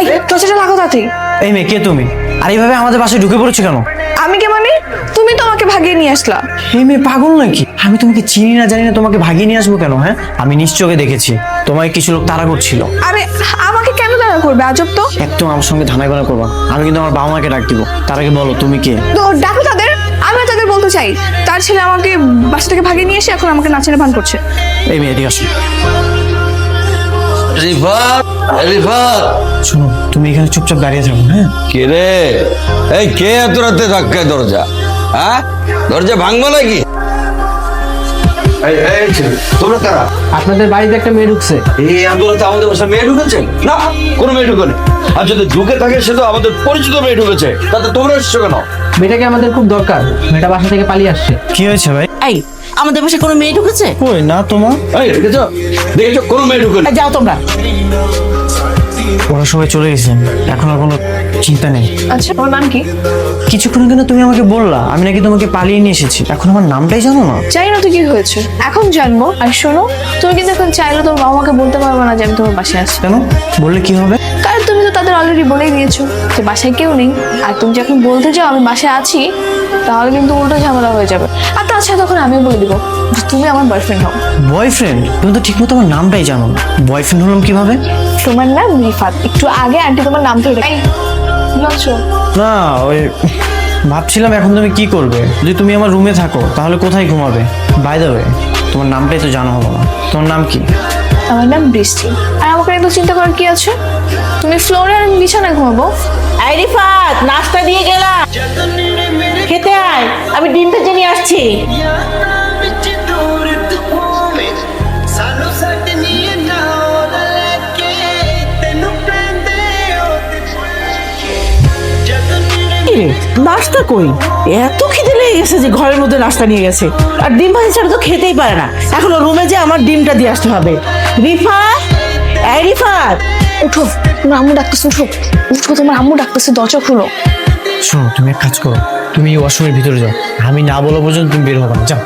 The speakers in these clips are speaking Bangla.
এই দরজাটা লাগো তাতে। এই মেয়ে কে তুমি? আর এইভাবে আমাদের বাসায় ঢুকে পড়েছো কেন? আমি কে মানে? তুমি তো আমাকে ভাগিয়ে নিয়ে আসলা। এই মেয়ে পাগল নাকি? আমি তোমাকে চিনি না জানি না তোমাকে ভাগিয়ে নিয়ে আসব কেন হ্যাঁ? আমি নিশ্চয়ই দেখেছি। তোমায় কিছু লোক তাড়া করছিল। আরে আমাকে কেন তারা করবে? আজব তো। একদম আমার সঙ্গে ধানাই বানা করবা। আমি কিন্তু আমার বাবা মাকে ডাক দিব। তার আগে বলো তুমি কে? তো ডাকো তাদের। আমি তাদের বলতে চাই। তার ছেলে আমাকে বাসা থেকে ভাগিয়ে নিয়ে এসে এখন আমাকে নাচের ভান করছে। এই মেয়ে এদিকে আসো। রিফাত রিফাত শোনো তুমি এখানে চুপচাপ দাঁড়িয়ে থাকো হ্যাঁ? কে রে? এই কে এত রাতে ধাক্কায় দরজা? হ্যাঁ? দরজা ভাঙবো নাকি? এই, এই, তোমরা কারা? আপনাদের বাড়িতে একটা মেয়ে ঢুকছে। এই আন্দোলনে আমাদের বাসায় মেয়ে ঢুকেছেন না কোনো মেয়ে ঢুকেনি। আর যদি ঢুকে থাকে সে তো আমাদের পরিচিত মেয়ে ঢুকেছে। তাতে তোমরা এসছো কেন? মেয়েটাকে আমাদের খুব দরকার। মেয়েটা বাসা থেকে পালিয়ে আসছে। কি হয়েছে ভাই? এই আমাদের বাসায় কোনো মেয়ে ঢুকেছে? কই না তোমার? এই দেখেছ দেখেছ কোনো মেয়ে ঢুকেনি। এই, যাও তোমরা। ওরা সবাই চলে গেছেন এখন আর কোনো চিন্তা নেই। আচ্ছা তোমার নাম কি? কিছুক্ষণ আগে না তুমি আমাকে বললা। আমি নাকি তোমাকে পালিয়ে নিয়ে এসেছি। এখন আমার নামটাই জানো না? জানি না তো কি হয়েছে। এখন জানব আর শোনো তুমি কিন্তু এখন চাইলে তোমার বাবা মাকে বলতে পারবে না যে আমি তোমার বাসায় আসছি কেন? বললে কি হবে? তো তাদের অলরেডি বলেই দিয়েছ যে বাসায় কেউ নেই। আর তুমি যখন বলতে চাও আমি বাসায় আছি তাহলে কিন্তু উল্টো ঝামেলা হয়ে যাবে। আর তাছাড়া তখন আমিও বলে দিব যে তুমি আমার বয়ফ্রেন্ড হও। বয়ফ্রেন্ড তুমি তো ঠিকমতো আমার নামটাই জানো না। বয়ফ্রেন্ড হলাম কীভাবে? তোমার নাম রিফাত। একটু আগে আন্টি তোমার নাম ধরে এই, লজ্জা। না ওই ভাবছিলাম এখন তুমি কি করবে? যদি তুমি আমার রুমে থাকো তাহলে কোথায় ঘুমাবে? বাই দেবে তোমার নামটাই তো জানা হলো না। তোমার নাম কি? আমার নাম বৃষ্টি। আর আমাকে এত চিন্তা করার কি আছে? তুমি ফ্লোরে আর বিছানায় ঘুমাবো। এই রিফাত নাস্তা দিয়ে গেলাম। খেতে আয় আমি ডিমটা জেনে আসছি। নাস্তা কই? এত খিদে লেগে গেছে যে ঘরের মধ্যে নাস্তা নিয়ে গেছে। আর ডিম ভাজি ছাড়া তো খেতেই পারে না। এখন রুমে যে আমার ডিমটা দিয়ে আসতে হবে। রিফা এই রিফাত? উঠো তোমার আম্মু ডাকতেছে উঠো। উঠো তোমার আম্মু ডাকতেছে দরজা খুলো। শোনো তুমি এক কাজ করো তুমি এই ওয়াশরুমের ভিতরে যাও। আমি না বলা পর্যন্ত তুমি বের হবে না যাও।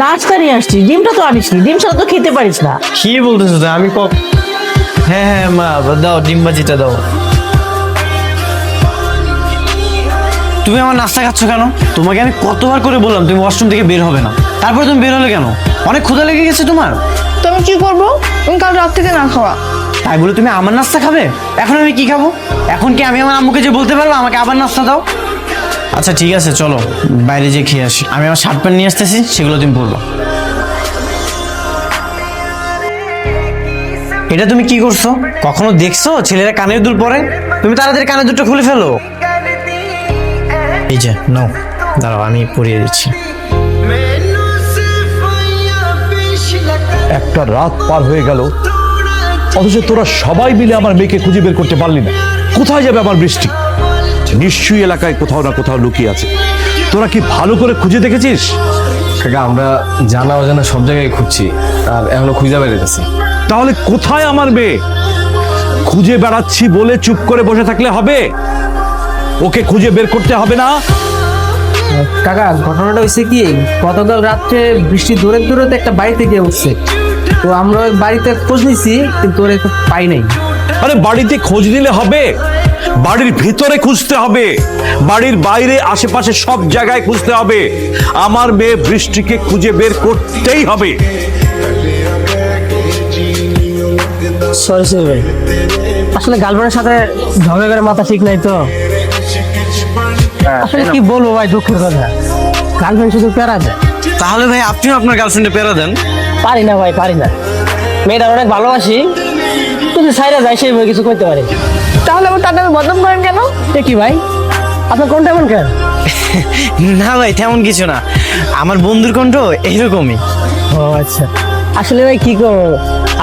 নাস্তা নিয়ে আসছি ডিমটা তো আনিস নি ডিম ছাড়া তো খেতে পারিস না। কি বলতেছো তো আমি ক হ্যাঁ হ্যাঁ মা দাও ডিম ভাজিটা দাও। তুমি আমার নাস্তা খাচ্ছ কেন? তোমাকে আমি কতবার করে বললাম তুমি ওয়াশরুম থেকে বের হবে না। তারপরে তুমি বের হলে কেন? অনেক ক্ষুধা লেগে গেছে তোমার। তো আমি কি করব? আমি কাল রাত থেকে না খাওয়া। তাই বলে তুমি আমার নাস্তা খাবে? এখন আমি কি খাব? এখন কি আমি আমার আম্মুকে যে বলতে পারব, আমাকে আবার নাস্তা দাও? আচ্ছা ঠিক আছে, চলো, বাইরে যে খেয়ে আসি। আমি আমার শার্ট প্যান্ট নিয়ে আসতেছি, সেগুলো তুমি পরবো। এটা তুমি কি করছ? কখনো দেখছ? ছেলেরা কানের দুল পরে? তুমি তাড়াতাড়ি কানের দুটো খুলে ফেলো। এই যে, নাও, দাঁড়াও, আমি পরিয়ে দিচ্ছি। একটা রাত পার হয়ে গেল। অথচ তোরা সবাই মিলে আমার মেয়েকে খুঁজে বের করতে পারলি না। কোথায় যাবে আমার বৃষ্টি? নিশ্চয়ই এলাকায় কোথাও না কোথাও লুকিয়ে আছে। তোরা কি ভালো করে খুঁজে দেখেছিস? কাকা আমরা জানা অজানা সব জায়গায় খুঁজছি আর এখনও খুঁজে বেড়াইতেছি তাহলে কোথায় আমার মেয়ে? খুঁজে বেড়াচ্ছি বলে চুপ করে বসে থাকলে হবে? ওকে খুঁজে বের করতে হবে না? কাকা ঘটনাটা হয়েছে কি? গতকাল রাত্রে বৃষ্টি দূরে দূরে একটা বাড়ি থেকে উঠছে। তো আমরা ওই বাড়িতে খোঁজ নিছি কিন্তু ওরা তো পাই নাই। আরে বাড়িতে খোঁজ নিলে হবে। বাড়ির ভিতরে খুঁজতে হবে। বাড়ির বাইরে আশেপাশে সব জায়গায় খুঁজতে হবে। আমার মেয়ে বৃষ্টিকে খুঁজে বের করতেই হবে। সরি সরি ভাই। আসলে গার্লফ্রেন্ডের সাথে ঝগড়া করে মাথা ঠিক নাই তো। আসলে কি বলব ভাই দুঃখের কথা। গার্লফ্রেন্ড শুধু প্যারা দেয়। তাহলে ভাই আপনিও আপনার গার্লফ্রেন্ডে পেরা দেন। পারি না ভাই পারি না। মেয়েটা অনেক ভালোবাসি কিন্তু সাইরা যায় সেই কিছু করতে পারি। তাহলে আবার তার নামে বদনাম করেন কেন? এ কি ভাই? আপনার কোনটা এমন কেন? না ভাই তেমন কিছু না। আমার বন্ধুর কণ্ঠ এইরকমই ও আচ্ছা। আসলে ভাই কি করব?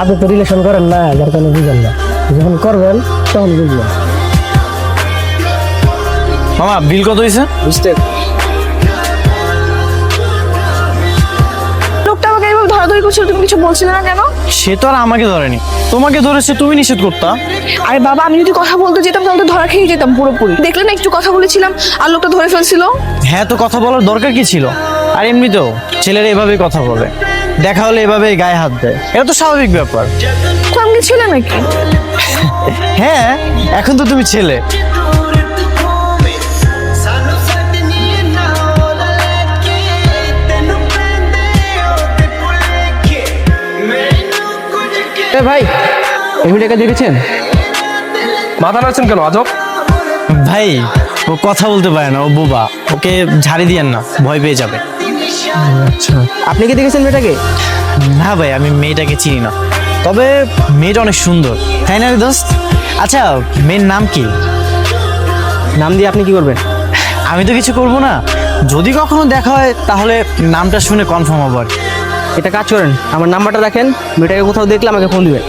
আপনি তো রিলেশন করেন না যার কারণে বুঝেন না। যখন করবেন তখন বুঝবেন। মামা বিল কত হয়েছে বুঝতে করছিল তুমি কিছু বলছিলে না কেন? সে তো আর আমাকে ধরেনি। তোমাকে ধরেছে তুমি নিষেধ করতা। আরে বাবা আমি যদি কথা বলতে যেতাম তাহলে তো ধরা খেয়ে যেতাম পুরোপুরি। দেখলে না একটু কথা বলেছিলাম আর লোকটা ধরে ফেলছিল? হ্যাঁ তো কথা বলার দরকার কি ছিল? আর এমনিতেও ছেলেরা এভাবেই কথা বলে। দেখা হলে এভাবে গায়ে হাত দেয়। এটা তো স্বাভাবিক ব্যাপার। তো আমি ছেলে নাকি? হ্যাঁ এখন তো তুমি ছেলে। এ ভাই এই মেয়েটাকে দেখেছেন মাথা নাড়ছেন কেন আজব? ভাই ও কথা বলতে পারে না ও বোবা। ওকে ঝাড়ি দিয়েন না ভয় পেয়ে যাবে। আপনি কি দেখেছেন মেয়েটাকে? না ভাই আমি মেয়েটাকে চিনি না। তবে মেয়েটা অনেক সুন্দর তাই না রে দোস্ত? আচ্ছা মেয়ের নাম কি? নাম দিয়ে আপনি কি করবেন? আমি তো কিছু করব না। যদি কখনো দেখা হয় তাহলে নামটা শুনে কনফার্ম হব আর কি। এটা কাজ করেন। আমার নাম্বারটা রাখেন মেয়েটাকে কোথাও দেখলে আমাকে ফোন দিবেন।